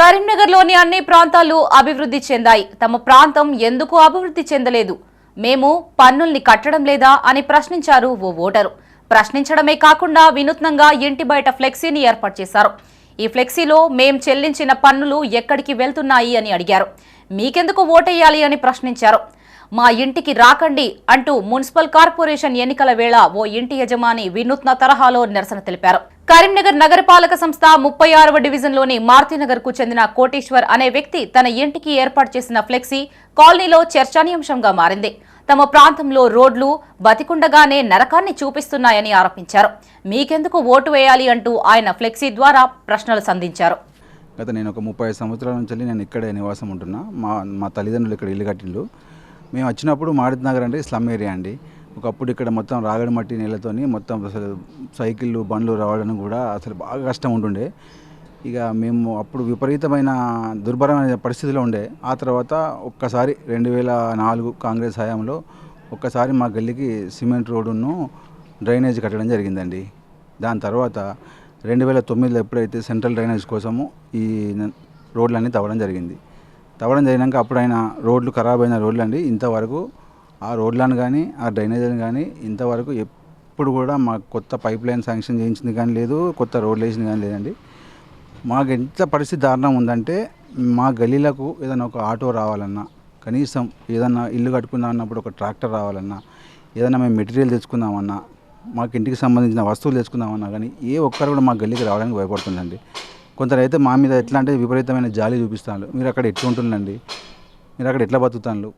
కరీంనగర్లోని అన్ని ప్రాంతాలు అభివృద్ధి చెందాయి. తమ ప్రాంతం ఎందుకు అభివృద్ధి చెందలేదు? మేము పన్నుల్ని కట్టడం లేదా అని ప్రశ్నించారు ఓ ఓటరు. ప్రశ్నించడమే కాకుండా వినూత్నంగా ఇంటి బయట ఫ్లెక్సీని ఏర్పాటు చేశారు. ఈ ఫ్లెక్సీలో మేం చెల్లించిన పన్నులు ఎక్కడికి వెళ్తున్నాయి అని అడిగారు. మీకెందుకు ఓటేయాలి అని ప్రశ్నించారు. మా ఇంటికి రాకండి అంటూ మున్సిపల్ కార్పొరేషన్ ఎన్నికల వేళ ఓ ఇంటి యజమాని వినూత్న తరహాలో నిరసన తెలిపారు. కరీంనగర్ నగరపాలక సంస్థ ముప్పై ఆరవ డివిజన్లోని మారుతినగర్కు చెందిన కోటేశ్వర్ అనే వ్యక్తి తన ఇంటికి ఏర్పాటు చేసిన ఫ్లెక్సీ కాలనీలో చర్చనీయాంశంగా మారింది. తమ ప్రాంతంలో రోడ్లు బతికుండగానే నరకాన్ని చూపిస్తున్నాయని ఆరోపించారు. మీకెందుకు ఓటు వేయాలి అంటూ ఆయన ఫ్లెక్సీ ద్వారా ప్రశ్నలు సంధించారు. గత నేను ఒక ముప్పై సంవత్సరాల నుంచి నేను ఇక్కడే నివాసం ఉంటున్నా. మా మా తల్లిదండ్రులు ఇక్కడ ఇల్లు కట్టిండ్రు. మేము వచ్చినప్పుడు మారుతి నగర్ అంటే స్లమ్ ఏరియా అండి. ఒకప్పుడు ఇక్కడ మొత్తం రాగడి మట్టి నీళ్ళతోని మొత్తం అసలు సైకిళ్ళు బండ్లు రావడం కూడా అసలు బాగా కష్టం ఉంటుండే. ఇక మేము అప్పుడు విపరీతమైన దుర్భరమైన పరిస్థితిలో ఉండే. ఆ తర్వాత ఒక్కసారి రెండు వేల నాలుగు కాంగ్రెస్ హయాంలో ఒక్కసారి మా గల్లీకి సిమెంట్ రోడ్డును డ్రైనేజ్ కట్టడం జరిగిందండి. దాని తర్వాత రెండు వేల తొమ్మిదిలో ఎప్పుడైతే సెంట్రల్ డ్రైనేజ్ కోసము ఈ రోడ్లన్నీ తవ్వడం జరిగింది. తవ్వడం జరిగినాక అప్పుడైనా రోడ్లు ఖరాబ్ అయిన రోడ్లు అండి ఇంతవరకు ఆ రోడ్లను కానీ ఆ డ్రైనేజీని కానీ ఇంతవరకు ఎప్పుడు కూడా మా కొత్త పైప్ లైన్ శాంక్షన్ చేయించింది కానీ లేదు కొత్త రోడ్లు వేసింది కానీ లేదండి. మాకు ఎంత పరిస్థితి దారుణం ఉందంటే మా గలీలకు ఏదైనా ఒక ఆటో రావాలన్నా కనీసం ఏదన్నా ఇల్లు కట్టుకుందాం అన్నప్పుడు ఒక ట్రాక్టర్ రావాలన్నా ఏదైనా మేము మెటీరియల్ తెచ్చుకుందామన్నా మాకు ఇంటికి సంబంధించిన వస్తువులు తెచ్చుకుందామన్నా కానీ ఏ ఒక్కరు కూడా మా గల్లీకి రావడానికి భయపడుతుందండి. కొందరైతే మా మీద ఎట్లా అంటే విపరీతమైన జాలి చూపిస్తున్నారు మీరు అక్కడ ఎట్లుంటుండండి? మీరు అక్కడ ఎట్లా బతుకుతాను